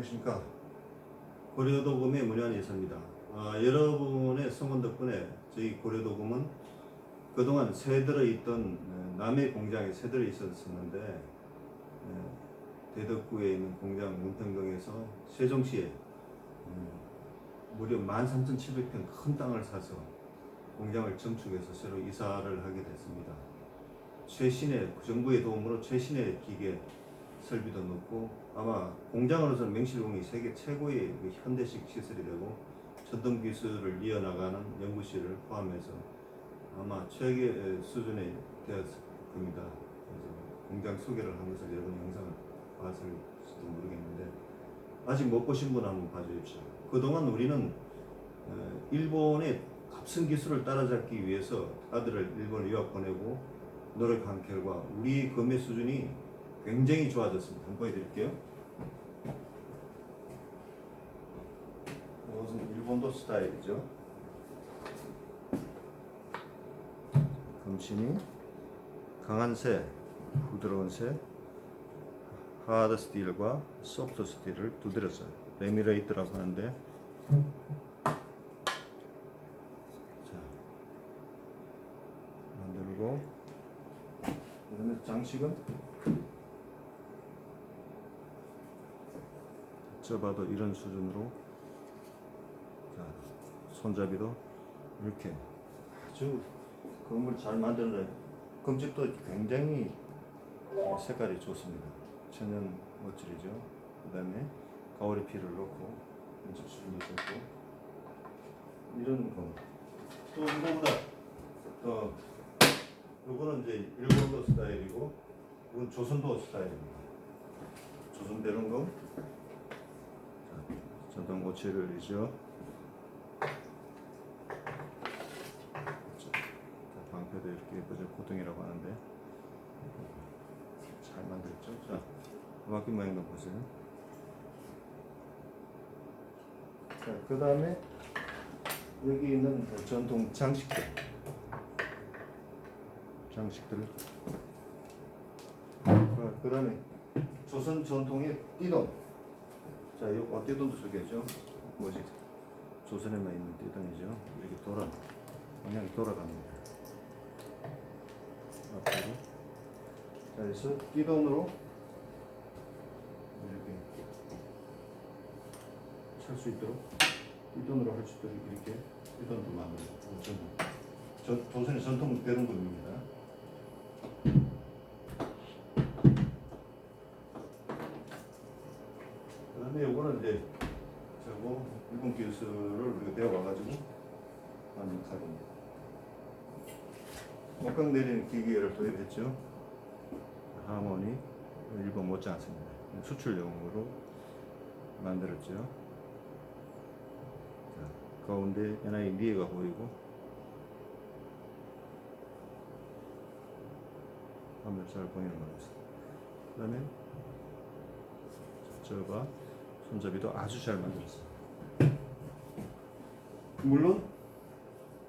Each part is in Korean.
안녕하십니까. 고려도금의 문현 이사입니다. 아, 여러분의 성원 덕분에 저희 고려도금은 그동안 새들어 있던 어, 남해 공장에 새들어 있었었는데 어, 대덕구에 있는 공장 문평동에서 세종시에 음, 무려 13,700평 큰 땅을 사서 공장을 증축해서 새로 이사를 하게 됐습니다. 최신의 정부의 도움으로 최신의 기계 설비도 넣고 아마 공장으로서는 명실공히 세계 최고의 그 현대식 시설이 되고 전통 기술을 이어나가는 연구실을 포함해서 아마 최고의 수준의 되었을 겁니다. 공장 소개를 한 것을 여러분 영상을 봤을지도 모르겠는데 아직 못 보신 분 한번 봐주십시오. 그동안 우리는 어, 일본의 값싼 기술을 따라잡기 위해서 아들을 일본 유학 보내고 노력한 결과 우리 검의 수준이 굉장히 좋아졌습니다. 한번 보여드릴게요. 이것은 일본도 스타일이죠. 검침이 강한 새, 부드러운 새, 하드 스틸과 소프트 스틸을 두드렸어요. 레미레이트라고 하는데 자 만들고 그다음에 장식은 접어도 이런 수준으로 자 손잡이도 이렇게 아주 건물 잘 만드는 금집도 굉장히 색깔이 좋습니다. 천연 멋질이죠. 그 다음에 가오리 피를 넣고 이제 수준이 좋고 이런 거. 또 이거보다 더 이거는 이제 일본도 스타일이고 이건 조선도 스타일입니다. 조선 대롱금 전통 고치를이죠. 방패도 이렇게 예쁘죠. 고등이라고 하는데 잘 만들었죠. 자, 음악기 모양도 보세요. 자, 그 다음에 여기 있는 전통 장식들. 장식들. 그 다음에 조선 전통의 띠돈. 자, 이 어, 띠돈도 저게죠. 뭐지? 조선에만 있는 띠돈이죠. 이렇게 돌아, 그냥 돌아갑니다. 앞으로. 자, 그래서 띠돈으로 이렇게 찰 수 있도록 띠돈으로 할 수 있도록 이렇게 띠돈도 만들고 저는 저 조선의 전통 대롱금입니다. 그다음에 요거는 이제 저거 일본 기술을 우리가 배워와가지고 만든 칼입니다. 목각 내리는 기계를 도입했죠. 하모니 일본 못지않습니다. 수출용으로 만들었죠. 자, 가운데 연하의 미에가 보이고 화면 잘 보이는 거겠습니다. 그다음에 저가 손잡이도 아주 잘 만들었어요. 물론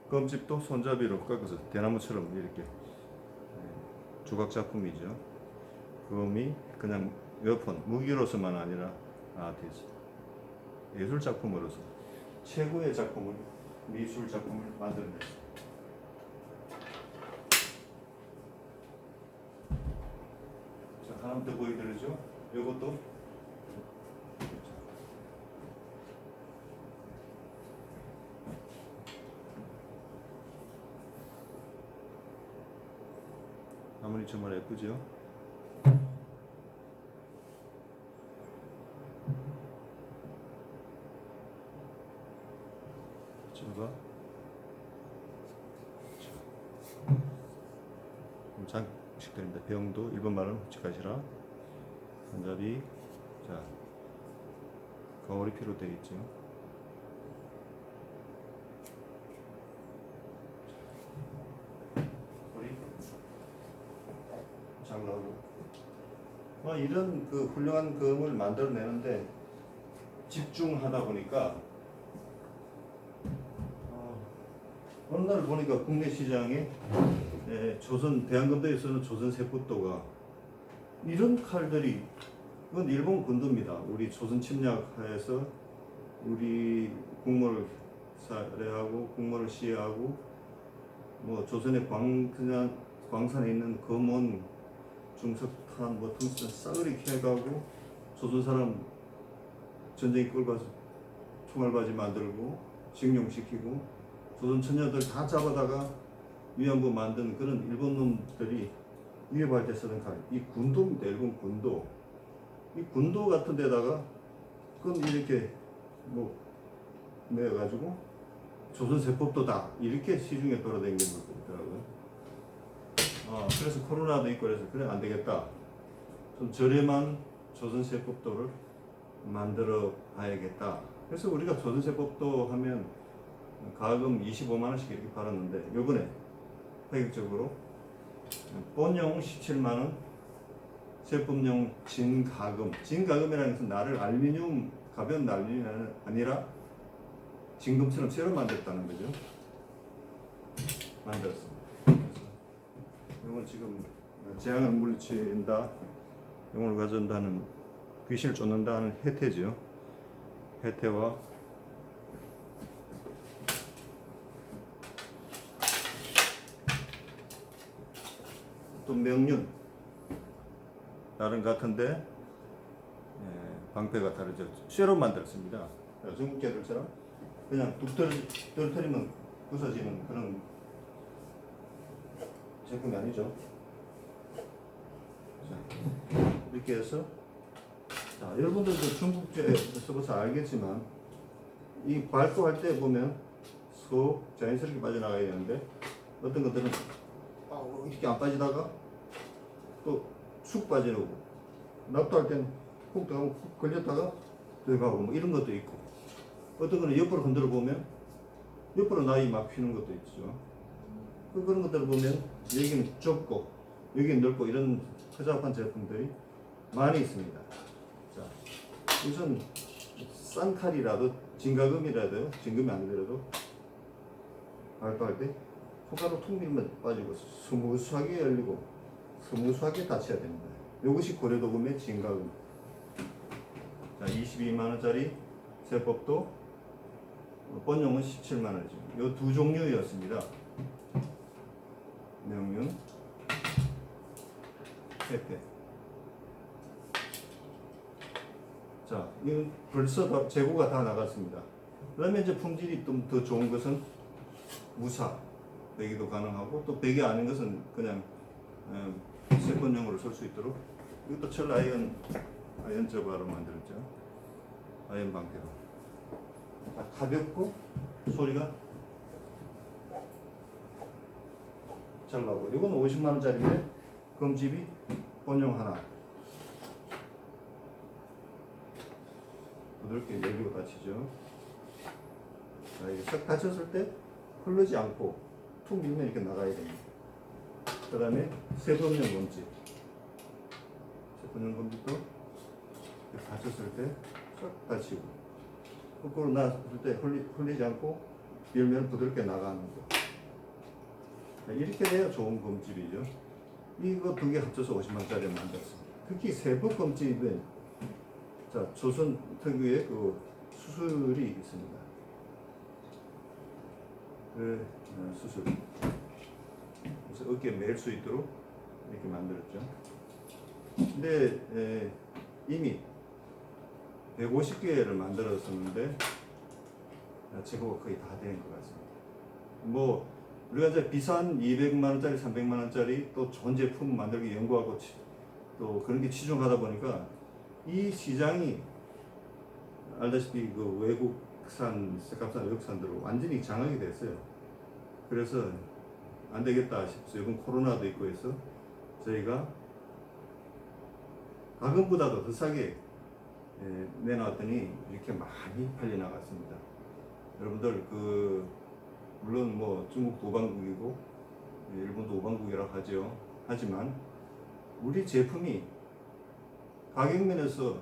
검집도 손잡이로 깎아서 대나무처럼 이렇게 예, 조각 작품이죠. 검이 그냥 웨폰 무기로서만 아니라 아티스트 예술 작품으로서 최고의 작품을 미술 작품을 만들어냈어요. 자 하나 더 보여드리죠. 이것도 아무리 정말 예쁘죠. 제가 장식들입니다. 병도 일본 말은 후치카시라 손잡이 자 거울이 있죠. 허리 장로로 뭐 이런 그 훌륭한 금을 만들어내는데 집중하다 보니까 어, 어느 날 보니까 국내 시장에 예, 조선 대한건대에서는 조선 세포도가 이런 칼들이 이건 일본 군도입니다. 우리 조선 침략하에서 우리 국모를 살해하고 국모를 시해하고 뭐 조선의 광산 광산에 있는 검은 중석탄 뭐 퉁산 싸그리 캐가고 조선 사람 끌고 가서 총알바지 만들고 징용시키고 조선 처녀들 다 잡아다가 위안부 만든 그런 일본 놈들이 위협할 때 쓰는 칼. 이 군도입니다. 일본 군도. 이 군도 같은 데다가 그건 이렇게 뭐 내가지고 조선 세법도 다 이렇게 시중에 돌아다니는 것들이더라고요. 아, 그래서 코로나도 있고 그래서 그래 안 되겠다. 좀 저렴한 조선 세법도를 만들어 봐야겠다. 그래서 우리가 조선 세법도 하면 가금 25만 원씩 이렇게 팔았는데 요번에 가격적으로 본용 17만 원, 제품용 진가금. 진가금이라는 것은 나를 알루미늄 가벼운 알루미늄이 아니라 진금처럼 새로 만들었다는 거죠. 그래서 이건 지금 재앙을 물리친다, 영혼을 가져온다는 귀신을 쫓는다는 해태죠. 해태와 또 명륜 다른 같은데 예, 방패가 다르죠. 쇠로 만들었습니다. 중국계들처럼 그냥 뚝 떨- 떨어뜨리면 부서지는 그런 제품이 아니죠. 자, 이렇게 해서 자, 여러분들도 중국제 써봐서 알겠지만 이 발도할 때 보면 소 자연스럽게 빠져나가야 되는데 어떤 것들은 아, 이렇게 안 빠지다가 또 쑥 빠지고. 납도할 때는 훅 들어가고 훅 걸렸다가 들어가고 뭐 이런 것도 있고. 어떤 거는 옆으로 흔들어 보면 옆으로 나이 막 휘는 것도 있죠 그- 그런 것들을 보면 여기는 좁고 여기는 넓고 이런 허접한 제품들이 많이 있습니다 자 우선 싼 칼이라도 진가금이라도 진금이 아니더라도 발도할 때 손가락 툭 밀면 빠지고 스무스하게 열리고 스무스하게 닫혀야 됩니다. 이것이 고려도금의 진가금. 자, 22만 원짜리 세법도 본용은 17만 원이죠. 이 두 종류였습니다. 명륜, 세패. 자, 이건 벌써 다 재고가 다 나갔습니다. 그다음에 이제 품질이 좀 더 좋은 것은 무사 배기도 가능하고 또 배기 아닌 것은 그냥 에, 세권용으로 쓸 수 있도록 이것도 철 아이언 아이언 저바로 만들었죠. 아이언 방패로. 아, 가볍고 소리가 잘 나고 이건 50만 원짜리인데 금집이 본용 하나 부드럽게 열리고 닫히죠. 자, 이게 싹 닫혔을 때 흐르지 않고 툭 밀면 이렇게 나가야 됩니다. 그 다음에 세번용 검지. 세번용 검지도 닫혔을 때 싹 닫히고 거꾸로 놨을 때 흘리, 흘리지 않고 밀면 부드럽게 나가는 거. 자, 이렇게 돼야 좋은 검집이죠. 이거 두 개 합쳐서 50만짜리 만들었습니다. 특히 세부 검집은 자 조선 특유의 그 수술이 있습니다. 그 어, 수술. 그래서 어깨에 맬수 있도록 이렇게 만들었죠. 근데 에, 이미 150개를 만들었었는데 아, 재고가 거의 다 된 것 같습니다. 뭐 우리가 이제 비싼 200만 원짜리, 300만 원짜리 또 좋은 제품 만들기 연구하고 치- 또 그런 게 치중하다 보니까 이 시장이 알다시피 그 외국산 색감산 외국산들로 완전히 장악이 됐어요. 그래서 안 되겠다 싶어서 이번 코로나도 있고 해서 저희가 가금보다도 더 싸게 예, 내놨더니 이렇게 많이 팔려 나갔습니다. 여러분들 그 물론 뭐 중국도 오방국이고 예, 일본도 오방국이라고 하죠. 하지만 우리 제품이 가격 면에서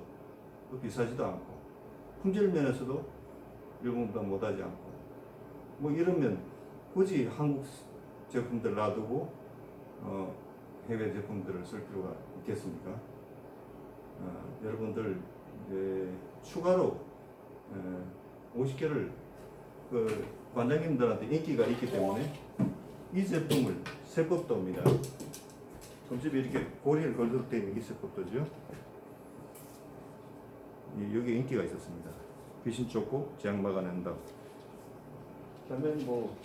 또 비싸지도 않고 품질 면에서도 일본보다 못하지 않고 뭐 이러면 굳이 한국 제품들 놔두고 어, 해외 제품들을 쓸 필요가 있겠습니까? 어, 여러분들 추가로 에, 50개를 그 관장님들한테 인기가 있기 때문에 이 제품을 세법도입니다. 점집에 이렇게 고리를 걸도록 되어 있는 게 세법도죠. 이- 여기 인기가 있었습니다. 귀신 쫓고 재앙 막아낸다. 그다음에 뭐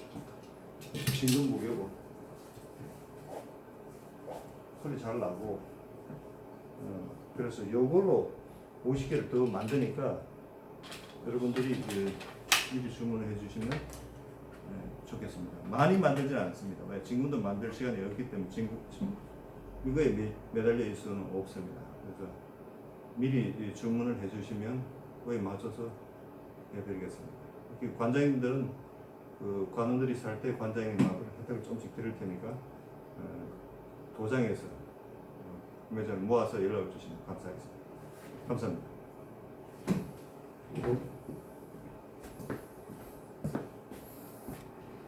진동 무게고 소리 잘 나고 어, 그래서 요걸로 50개를 더 만드니까 여러분들이 그 미리 주문을 해주시면 네, 좋겠습니다. 많이 만들지는 않습니다. 왜? 지금도 만들 시간이 없기 때문에 지금 이거에 매, 매달려 있을 수는 없습니다. 그래서 미리 이 주문을 해주시면 그에 맞춰서 해드리겠습니다. 특히 관장님들은 그 관원들이 살 때 관장님하고 혜택을 조금씩 드릴 테니까 어, 도장에서 어, 구매자를 모아서 연락을 주시면 감사하겠습니다. 감사합니다.